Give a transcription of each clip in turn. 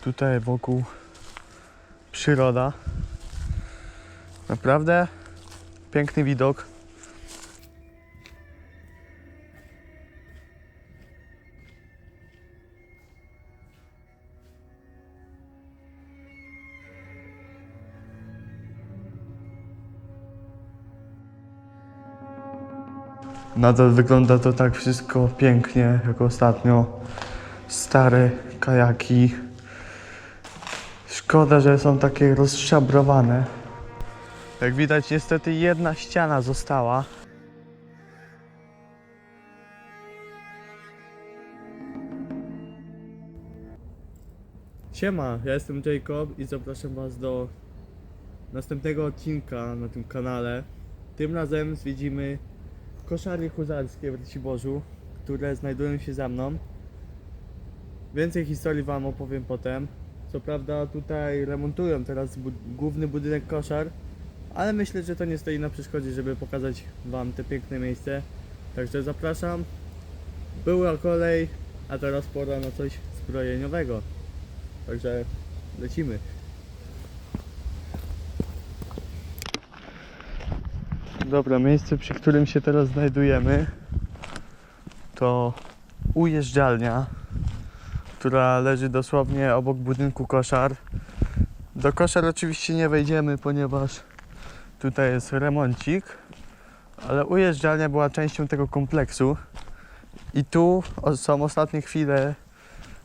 Tutaj wokół przyroda. Naprawdę piękny widok. Nadal wygląda to tak wszystko pięknie, jak ostatnio. Stare kajaki. Szkoda, że są takie rozszabrowane. Jak widać, niestety jedna ściana została. Siema, ja jestem Jacob i zapraszam Was do następnego odcinka na tym kanale. Tym razem zwiedzimy koszary huzarskie w Raciborzu, które znajdują się za mną. Więcej historii Wam opowiem potem. Co prawda tutaj remontują teraz główny budynek koszar, ale myślę, że to nie stoi na przeszkodzie, żeby pokazać Wam te piękne miejsce. Także zapraszam. Była kolej, a teraz pora na coś zbrojeniowego. Także lecimy. Dobra, miejsce, przy którym się teraz znajdujemy, to ujeżdżalnia, która leży dosłownie obok budynku koszar. Do koszar oczywiście nie wejdziemy, ponieważ tutaj jest remoncik, ale ujeżdżalnia była częścią tego kompleksu. I tu są ostatnie chwile,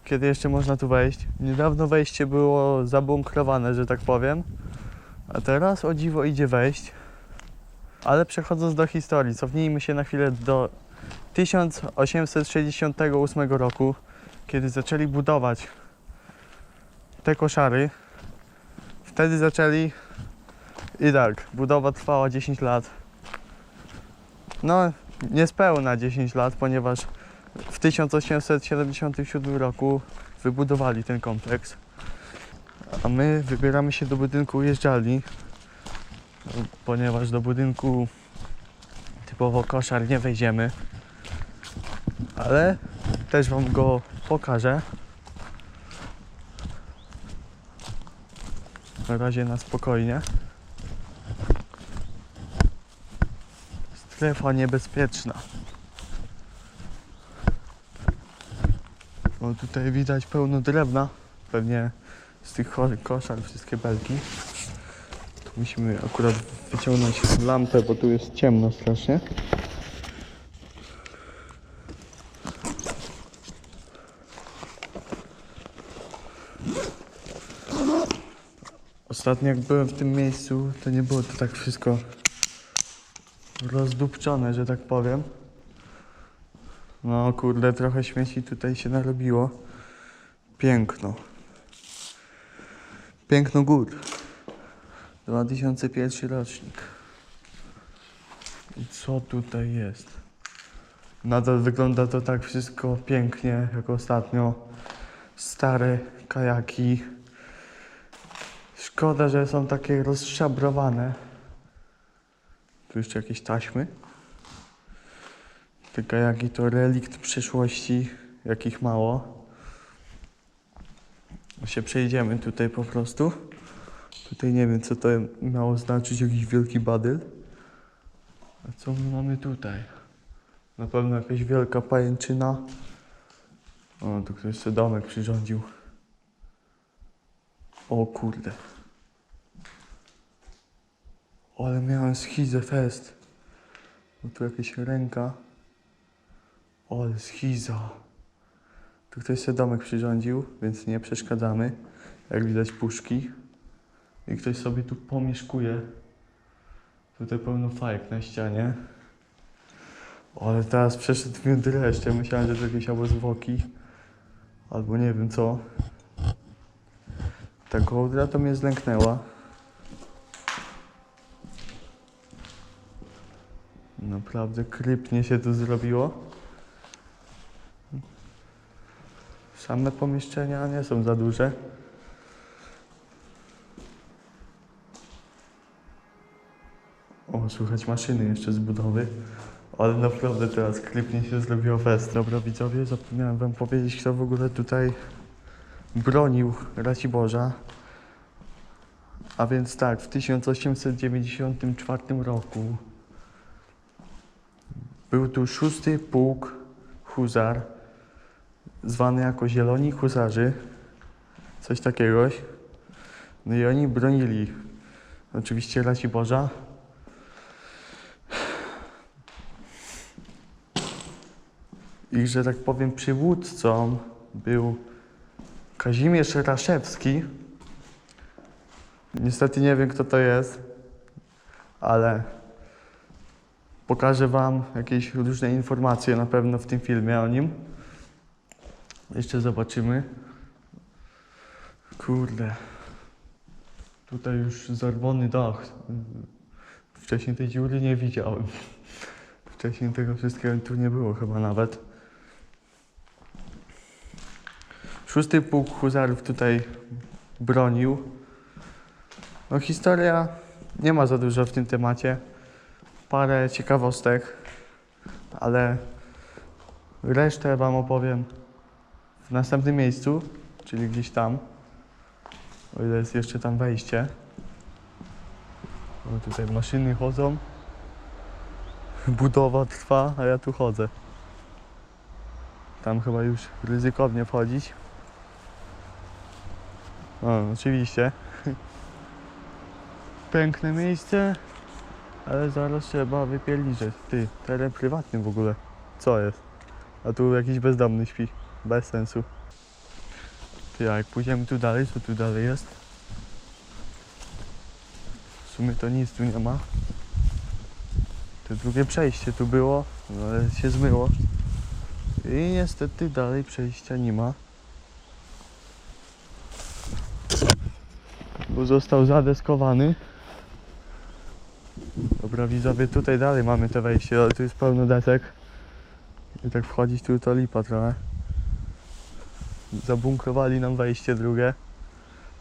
kiedy jeszcze można tu wejść. Niedawno wejście było zabunkrowane, że tak powiem, a teraz o dziwo idzie wejść. Ale przechodząc do historii, cofnijmy się na chwilę do 1868 roku, kiedy zaczęli budować te koszary. Wtedy zaczęli i tak, budowa trwała 10 lat. No, niespełna 10 lat, ponieważ w 1877 roku wybudowali ten kompleks. A my wybieramy się do budynku ujeżdżalni, ponieważ do budynku typowo koszar nie wejdziemy. Ale też Wam go pokażę. Na razie na spokojnie. Strefa niebezpieczna. O, tutaj widać pełno drewna. Pewnie z tych ko- koszar wszystkie belki. Tu musimy akurat wyciągnąć lampę, bo tu jest ciemno strasznie. Ostatnio jak byłem w tym miejscu, to nie było to tak wszystko rozdupczone, że tak powiem. No kurde, trochę śmieci tutaj się narobiło. Piękno. Piękno gór. 2001 rocznik. I co tutaj jest? Nadal wygląda to tak wszystko pięknie, jak ostatnio. Stare kajaki. Szkoda, że są takie rozszabrowane. Tu jeszcze jakieś taśmy. Te kajaki to relikt przeszłości, jakich mało. Się przejdziemy tutaj po prostu. Tutaj nie wiem, co to miało znaczyć, jakiś wielki badyl. A co my mamy tutaj? Na pewno jakaś wielka pajęczyna. O, tu ktoś sobie domek przyrządził. O kurde. Ale miałem schizę fest. No tu jakaś ręka. Ale schiza. Tu ktoś sobie domek przyrządził, więc nie przeszkadzamy. Jak widać puszki. I ktoś sobie tu pomieszkuje. Tutaj pełno fajek na ścianie. Ale teraz przeszedł mnie dreszcz. Ja myślałem, że to jakieś albo zwłoki. Albo nie wiem co. Ta kołdra to mnie zlęknęła. Naprawdę krypnie się tu zrobiło. Same pomieszczenia nie są za duże. O, słychać maszyny jeszcze z budowy. Ale naprawdę teraz klipnie się zrobiło fest. Dobra widzowie, zapomniałem wam powiedzieć, kto w ogóle tutaj bronił Raciborza. A więc tak, w 1894 roku był tu szósty pułk huzar, zwany jako Zieloni Huzarzy, coś takiego. No i oni bronili oczywiście Raciborza. I że tak powiem przywódcą był Kazimierz Raszewski. Niestety nie wiem kto to jest, ale pokażę Wam jakieś różne informacje na pewno w tym filmie o nim. Jeszcze zobaczymy. Kurde. Tutaj już zarwony dach. Wcześniej tej dziury nie widziałem. Wcześniej tego wszystkiego tu nie było chyba nawet. Szósty pułk huzarów tutaj bronił. No historia nie ma za dużo w tym temacie. Parę ciekawostek, ale resztę Wam opowiem w następnym miejscu, czyli gdzieś tam. O ile jest jeszcze tam wejście. O, tutaj maszyny chodzą. Budowa trwa, a ja tu chodzę. Tam chyba już ryzykownie wchodzić. O, oczywiście. Piękne miejsce, ale zaraz trzeba wypierniczeć. Ty, teren prywatny w ogóle. Co jest? A tu jakiś bezdomny śpi. Bez sensu. Ty, a jak pójdziemy tu dalej, co tu dalej jest? W sumie to nic tu nie ma. To drugie przejście tu było, no ale się zmyło. I niestety dalej przejścia nie ma. Bo został zadeskowany. Dobra widzowie, tutaj dalej mamy te wejście, ale tu jest pełno desek. I tak wchodzić tu to lipa trochę. Zabunkrowali nam wejście drugie.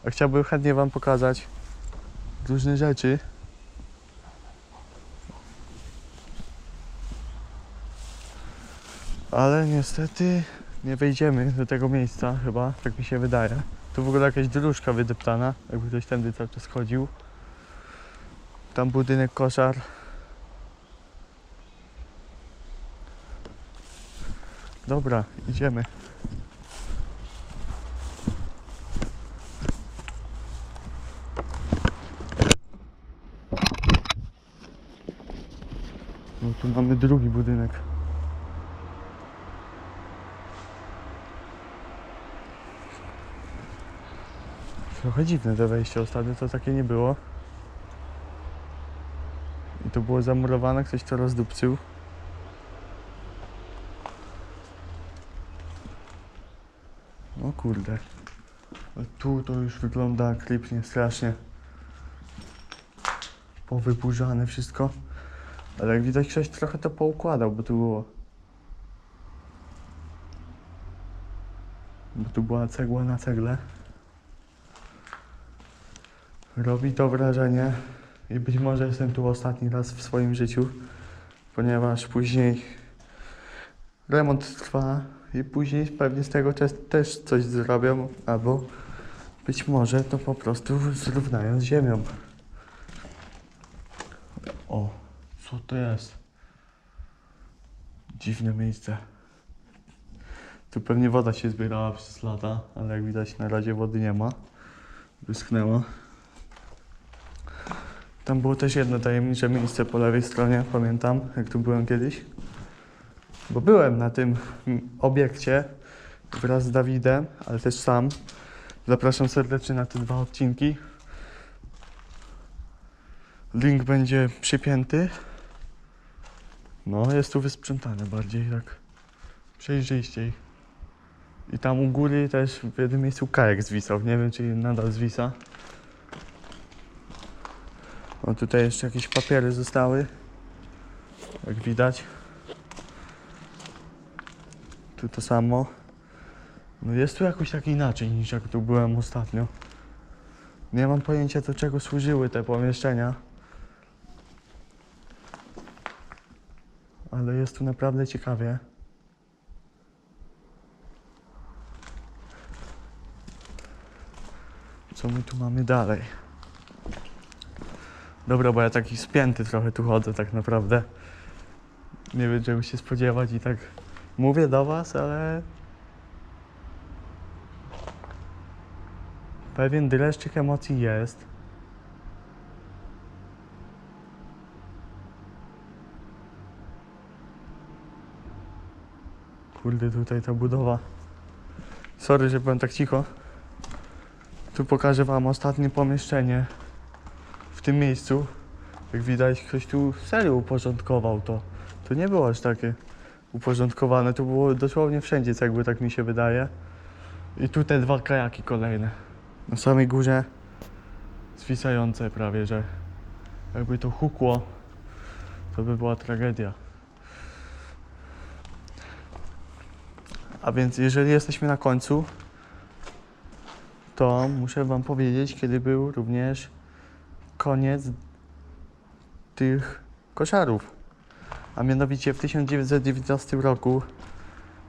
A chciałbym chętnie wam pokazać różne rzeczy. Ale niestety nie wejdziemy do tego miejsca chyba, tak mi się wydaje. Tu w ogóle jakaś dróżka wydeptana, jakby ktoś tędy cały czas chodził. Tam budynek koszar. Dobra, idziemy. No tu mamy drugi budynek. Trochę dziwne to wejście ostatnio, to takie nie było. To było zamurowane, ktoś to rozdupcył. O kurde. Tu to już wygląda klipnie strasznie. Powyburzane wszystko. Ale jak widać ktoś trochę to poukładał, bo tu było. Bo tu była cegła na cegle. Robi to wrażenie i być może jestem tu ostatni raz w swoim życiu, ponieważ później remont trwa i później pewnie z tego też, coś zrobią, albo być może to po prostu zrównają z ziemią. O, co to jest? Dziwne miejsce. Tu pewnie woda się zbierała przez lata, ale jak widać na razie wody nie ma. Wyschnęła. Tam było też jedno tajemnicze miejsce po lewej stronie, pamiętam, jak tu byłem kiedyś. Bo byłem na tym mm, obiekcie wraz z Dawidem, ale też sam. Zapraszam serdecznie na te dwa odcinki. Link będzie przypięty. No, jest tu wysprzątane bardziej tak przejrzyściej. I tam u góry też w jednym miejscu kajak zwisał. Nie wiem, czy nadal zwisa. O, tutaj jeszcze jakieś papiery zostały. Jak widać. Tu to samo. No jest tu jakoś tak inaczej niż jak tu byłem ostatnio. Nie mam pojęcia do czego służyły te pomieszczenia. Ale jest tu naprawdę ciekawie. Co my tu mamy dalej? Dobra, bo ja taki spięty trochę tu chodzę tak naprawdę. Nie wiem czego się spodziewać i tak mówię do was, ale... Pewien dreszczyk emocji jest. Kurde, tutaj ta budowa. Sorry, że byłem tak cicho. Tu pokażę wam ostatnie pomieszczenie tym miejscu. Jak widać, ktoś tu serio uporządkował to. To nie było aż takie uporządkowane, to było dosłownie wszędzie, co jakby tak mi się wydaje. I tu te dwa kajaki kolejne. Na samej górze zwisające prawie, że jakby to hukło, to by była tragedia. A więc jeżeli jesteśmy na końcu, to muszę wam powiedzieć, kiedy był również koniec tych koszarów. A mianowicie w 1919 roku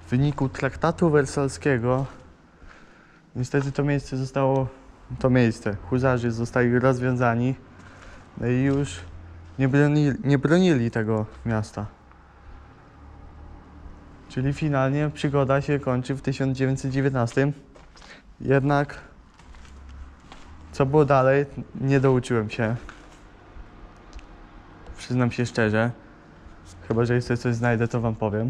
w wyniku traktatu wersalskiego niestety to miejsce zostało, to miejsce, huzarzy zostali rozwiązani no i już nie bronili, nie bronili tego miasta. Czyli finalnie przygoda się kończy w 1919. Jednak co było dalej, nie douczyłem się. Przyznam się szczerze. Chyba, że jeszcze coś znajdę, to wam powiem.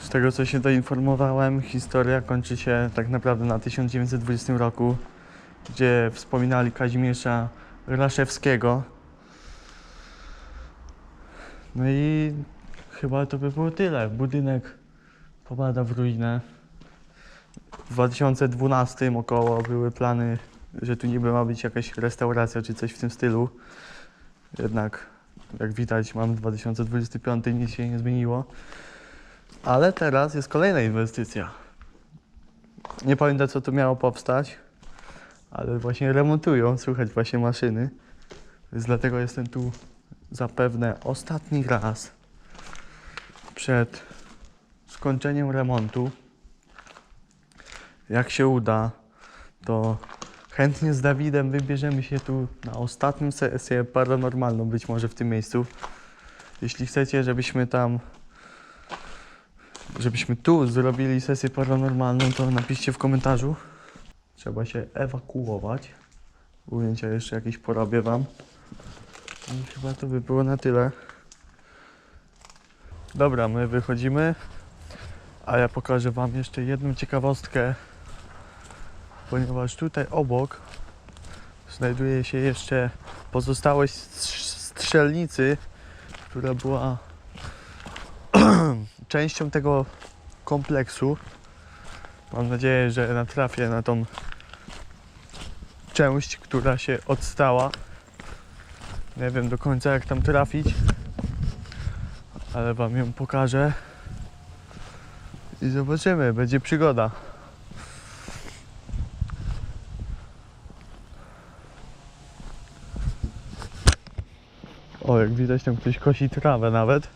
Z tego, co się doinformowałem, historia kończy się tak naprawdę na 1920 roku, gdzie wspominali Kazimierza Raszewskiego. No i chyba to by było tyle. Budynek popada w ruinę. W 2012 około były plany, że tu niby ma być jakaś restauracja czy coś w tym stylu. Jednak, jak widać, mamy 2025, nic się nie zmieniło. Ale teraz jest kolejna inwestycja. Nie pamiętam, co tu miało powstać, ale właśnie remontują, słychać właśnie maszyny. Więc dlatego jestem tu zapewne ostatni raz przed skończeniem remontu. Jak się uda, to chętnie z Dawidem wybierzemy się tu na ostatnią sesję paranormalną, być może w tym miejscu. Jeśli chcecie, żebyśmy tam, żebyśmy tu zrobili sesję paranormalną, to napiszcie w komentarzu. Trzeba się ewakuować. Ujęcia jeszcze jakieś porobię wam. I chyba to by było na tyle. Dobra, my wychodzimy. A ja pokażę Wam jeszcze jedną ciekawostkę, ponieważ tutaj obok znajduje się jeszcze pozostałość strz- strzelnicy, która była częścią tego kompleksu. Mam nadzieję, że natrafię na tą część, która się odstała. Nie wiem do końca jak tam trafić, ale Wam ją pokażę. I zobaczymy, będzie przygoda. Jak widać tam ktoś kosi trawę nawet.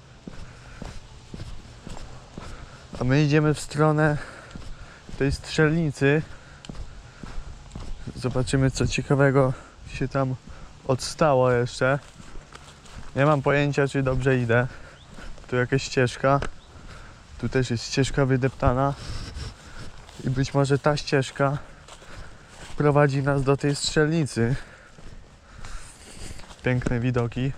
A my idziemy w stronę tej strzelnicy. Zobaczymy co ciekawego się tam odstało jeszcze. Nie mam pojęcia czy dobrze idę. Tu jakaś ścieżka. Tu też jest ścieżka wydeptana i być może ta ścieżka prowadzi nas do tej strzelnicy. Piękne widoki.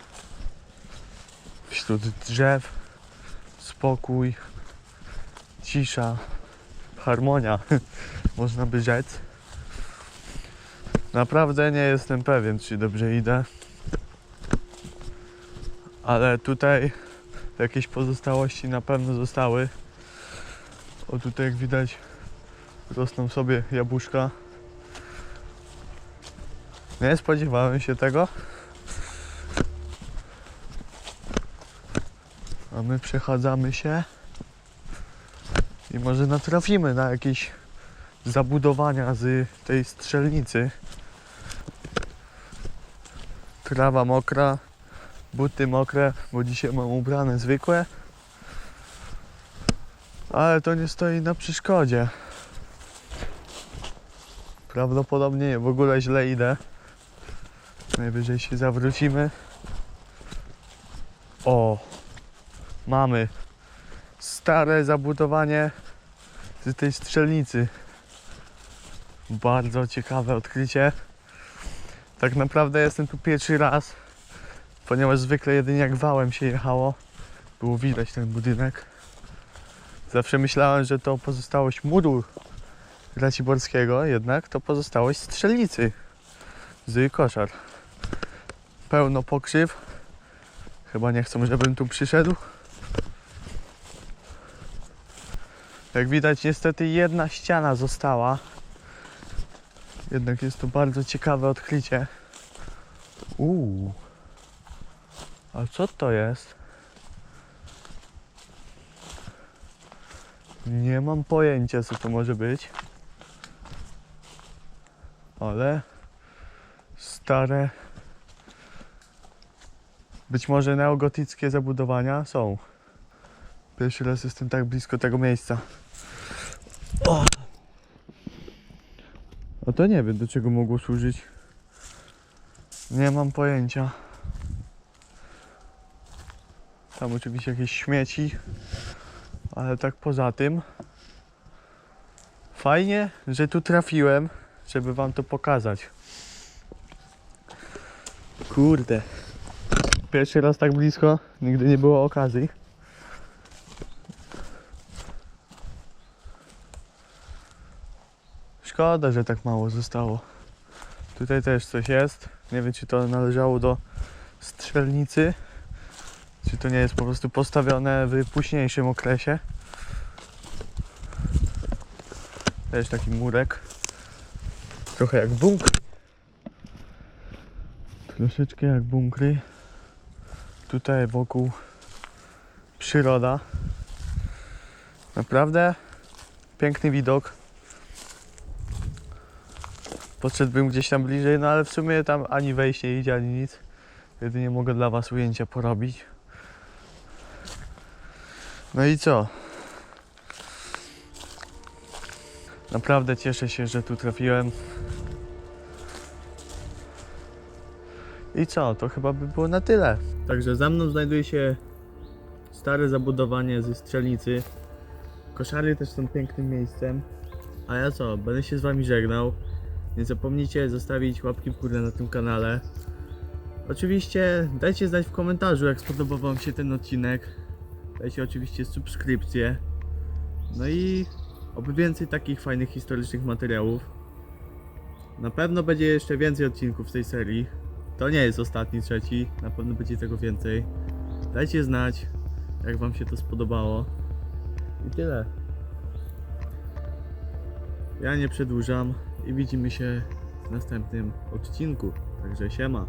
Wśród drzew, spokój, cisza, harmonia, można by rzec. Naprawdę nie jestem pewien, czy dobrze idę. Ale tutaj jakieś pozostałości na pewno zostały. O tutaj jak widać rosną sobie jabłuszka. Nie spodziewałem się tego. A my przechadzamy się i może natrafimy na jakieś zabudowania z tej strzelnicy. Trawa mokra, buty mokre, bo dzisiaj mam ubrane zwykłe. Ale to nie stoi na przeszkodzie. Prawdopodobnie nie, w ogóle źle idę. Najwyżej się zawrócimy. O! Mamy stare zabudowanie z tej strzelnicy. Bardzo ciekawe odkrycie. Tak naprawdę jestem tu pierwszy raz, ponieważ zwykle jedynie jak wałem się jechało, było widać ten budynek. Zawsze myślałem, że to pozostałość muru Raciborskiego, jednak to pozostałość strzelnicy z koszar. Pełno pokrzyw. Chyba nie chcą, żebym tu przyszedł. Jak widać, niestety jedna ściana została. Jednak jest to bardzo ciekawe odkrycie. Uuu. A co to jest? Nie mam pojęcia, co to może być. Ale stare, być może neogotyckie zabudowania są. Pierwszy raz jestem tak blisko tego miejsca. O! A to nie wiem, do czego mogło służyć. Nie mam pojęcia. Tam oczywiście jakieś śmieci, ale tak poza tym. Fajnie, że tu trafiłem, żeby wam to pokazać. Kurde. Pierwszy raz tak blisko, nigdy nie było okazji. Szkoda, że tak mało zostało. Tutaj też coś jest. Nie wiem, czy to należało do strzelnicy, czy to nie jest po prostu postawione w późniejszym okresie. Też taki murek. Trochę jak bunkry. Troszeczkę jak bunkry. Tutaj wokół przyroda. Naprawdę piękny widok. Podszedłbym gdzieś tam bliżej, no ale w sumie tam ani wejść nie idzie, ani nic. Jedynie mogę dla Was ujęcia porobić. No i co? Naprawdę cieszę się, że tu trafiłem. I co? To chyba by było na tyle. Także za mną znajduje się stare zabudowanie ze strzelnicy. Koszary też są pięknym miejscem. A ja co? Będę się z Wami żegnał. Nie zapomnijcie zostawić łapki w górę na tym kanale. Oczywiście dajcie znać w komentarzu, jak spodobał Wam się ten odcinek. Dajcie oczywiście subskrypcję. No i oby więcej takich fajnych historycznych materiałów. Na pewno będzie jeszcze więcej odcinków z tej serii. To nie jest ostatni, trzeci. Na pewno będzie tego więcej. Dajcie znać, jak Wam się to spodobało. I tyle. Ja nie przedłużam i widzimy się w następnym odcinku. Także siema.